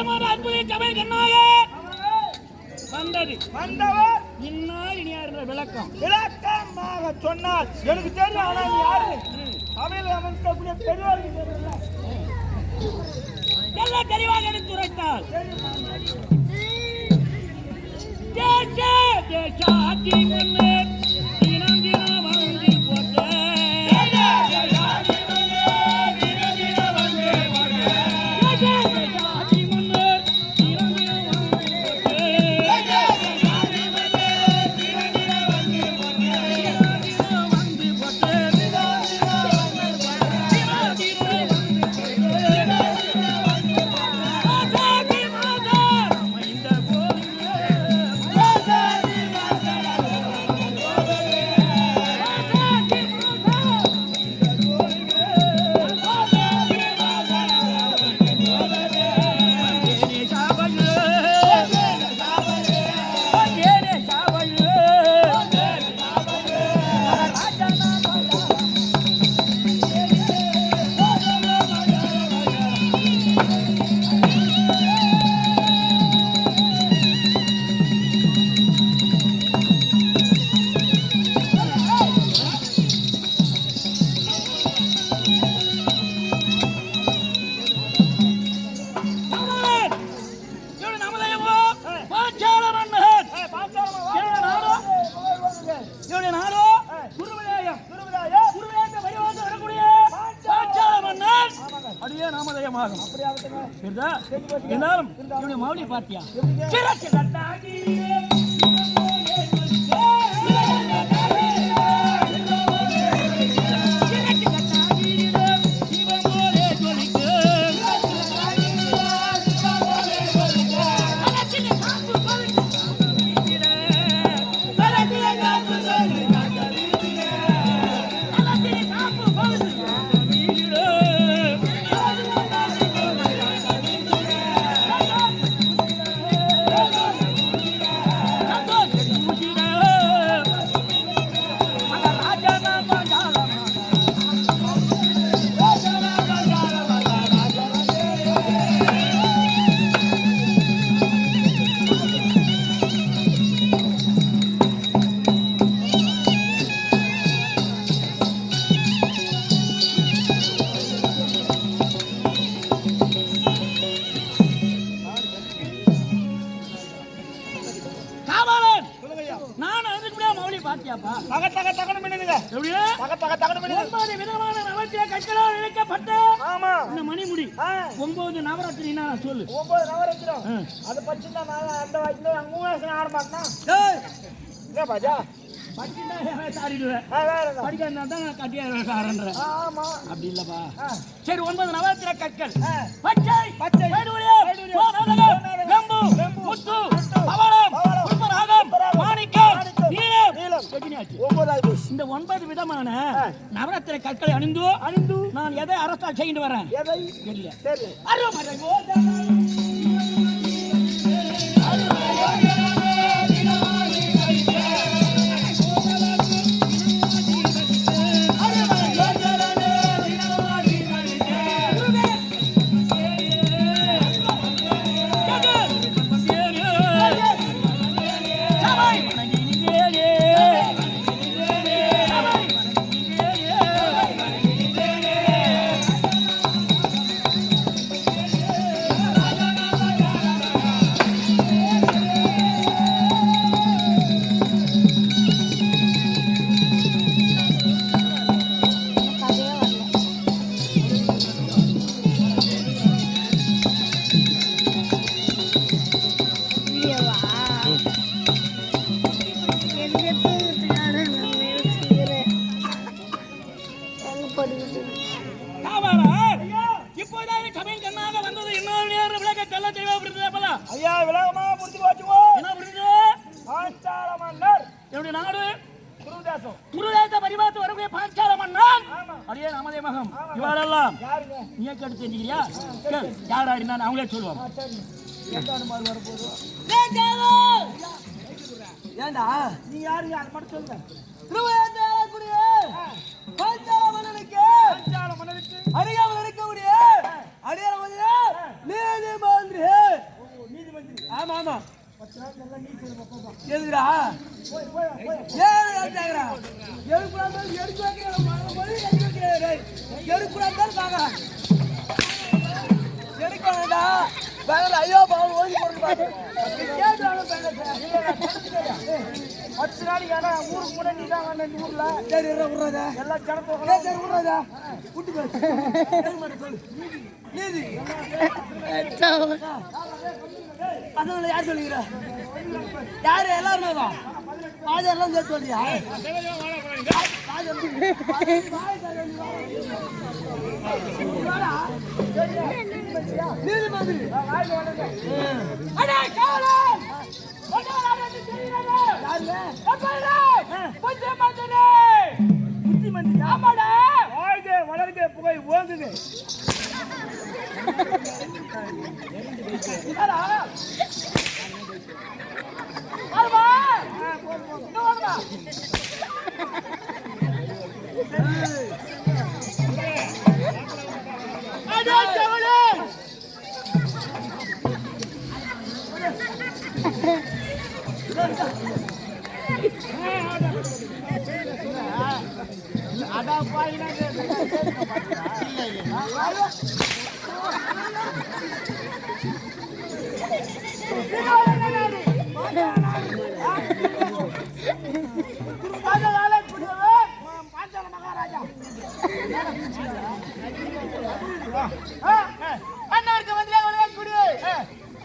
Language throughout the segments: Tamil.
விருட்டமான அற்புத சபையில் கண்ணாயே. வந்தது. வந்தவர். இன்னார் இனியார் என்ற விளக்கம். விளக்கமாக சொன்னார் எனக்கு தெரியும் ஆனா நீ யாரு சமையல் அமைக்கக்கூடிய பெரியவருக்கு தெரியல எல்லாம் தெளிவாக எடுத்து உரைத்தார். தேச தேசாதி உதயமாகும் அப்படி ஆகட்டுங்க சரிதா இருந்தாலும் இவனுடைய மௌலியை பார்த்தியா? கற்களால் இணைக்கப்பட்ட ஆமா. இந்த மணிமுடி. ஒன்பது நவராத்திரினா சொல்லு. ஒன்பது நவரத்தினம் ஆ. அது பச்சுன்னா நான் அந்த வயசுல அங்க மூணு என்ன பாஜா. தான் சரி ஒன்பது நவத்திர கற்கள். பச்சை. பச்சை, ஒன்பதாவது போச்சு இந்த ஒன்பது விதமான. நவரத்தின கற்களை அணிந்து அணிந்து நான் எதை அரசால் செய்து வரேன்? எதை? தெரியல. தெரியல. அடியே நமதே மகம்? இவாளெல்லாம் யாருங்க நீயே கேட்டு தெரிஞ்சுக்கிறியா? கேள், யாரா இருந்தான்னு அவங்களே போதும் ஏண்டா? நீ யாருங்க அது மட்டும் சொல்லுங்க அருகாமல் இருக்கக்கூடிய அடியார மந்திரி நீதிமந்திரி நீதிமன்றி ஆமா ஆமா. எதுக்குடா? ஏன் எடுத்து வைக்கிறேன் எடுத்து வைக்கிறேன் எதுக்குடா பாக்கலாம் எடுக்க வேண்டாம். வேற ஐயோ பாவம் ஓடி போட்டு கேட்டாலும் பத்து நாள் ஏன்னா ஊருக்கு கூட நீ தான் வந்த இந்த ஊர்ல. சரி விடுறதா? எல்லாம் கிடப்பு சரி விடுறதா? விட்டு போய் சொல்லு நீதி. பசங்களை யார் சொல்லுகிறா யாரு? எல்லாருமே வா. பாஜா எல்லாம் சேர்த்து சொல்றியா நீதிமந்திரி அடே காவலன் ஒன்னாவது தெரியுது யாருங்க புத்தி மகாராஜா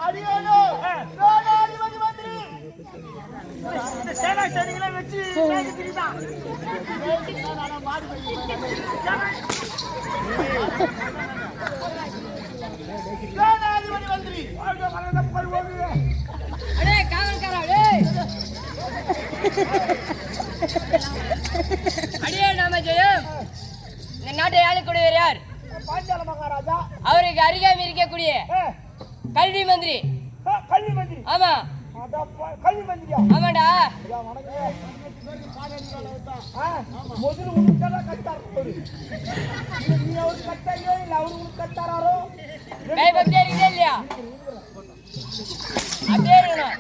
அடியோனோ சேனாதிபதி மந்திரி வச்சு. சேனாதிபதி மந்திரி. அடே காவல்காரா டேய் அடியே நாம ஜெயம். இந்த நாட்டை ஆளக்கூடியவர் யார்? பாஞ்சால மகாராஜா. அவருக்கு அருகாமை இருக்கக்கூடிய கல்வி மந்திரி. கல்வி மந்திரி. ஆமா. கல்வி மந்திரியா ஆமாடா. முதல்ல அவரு. இல்ல, நீ அவருக்கு கட்டாரியோ இல்ல அவரு உனக்கு கட்டாரோ கை பக்தியா இருக்குதா இல்லையா? அப்படியே இருக்கணும்.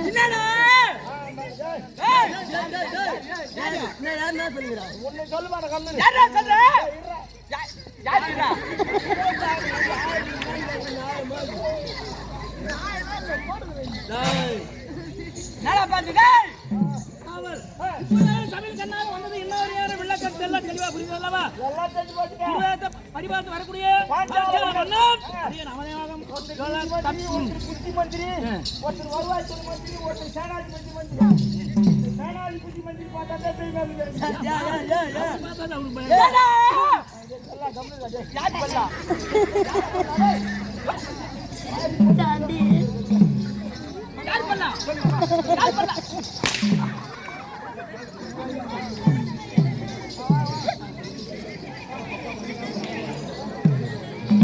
என்னடா? என்ன சொல்லுகிறா? உன்னை சொல்லுவான பரிபாத்து வரக்கூடிய மந்திரி ஒருத்தர் வருவாய்த்துறை மந்திரி ஒருத்தர் சேனாதிபதி மந்திரி சேனாதிபதி மந்திரி பார்த்தா தான் தெரியும் பண்ணலாம்